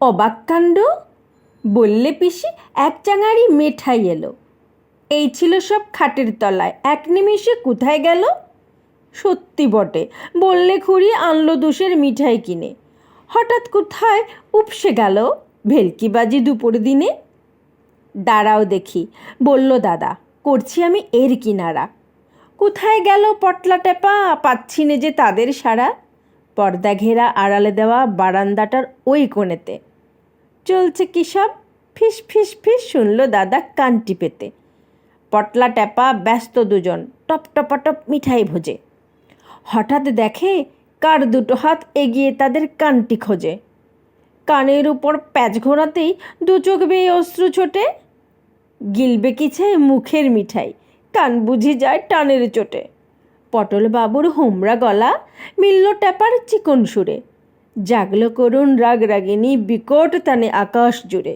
অবাক কাণ্ড? বললে পিসি, এক চাঙারি মেঠাই এলো। এই ছিল সব খাটের তলায়। এক নিমিষে কোথায় গেল? সত্যি বটে, বললে খুঁড়ি আনলো দোষের মিঠাই কিনে। হঠাৎ কোথায় উপসে গেল? ভেলকিবাজি দুপুর দিনে? দাঁড়াও দেখি, বলল দাদা, করছি আমি এর কিনারা। কোথায় গেল পটলা টেপা? পাচ্ছি নে যে তাদের সারা। পর্দা ঘেরা আড়ালে দেওয়া বারান্দাটার ওই কোণেতে। চলছে কি সব? ফিস ফিস ফিস শুনল দাদা কানটি পেতে পটলা ট্যাপা, ব্যস্ত দুজন, টপ টপাটপ মিঠাই ভোজে। হঠাৎ দেখে কার দুটো হাত এগিয়ে তাদের কানটি খোঁজে। কানের উপর প্যাচ ঘোরাতেই দু চোখ বেয়ে অশ্রু ছোটে। গিলবে কিছে মুখের মিঠাই, কান বুঝি যায় টানের চোটে। পটল বাবুর হোমরা গলা মিলল ট্যাপার চিকন সুরে। জাগল করুন রাগ রাগিনী বিকট তানে আকাশ জুড়ে।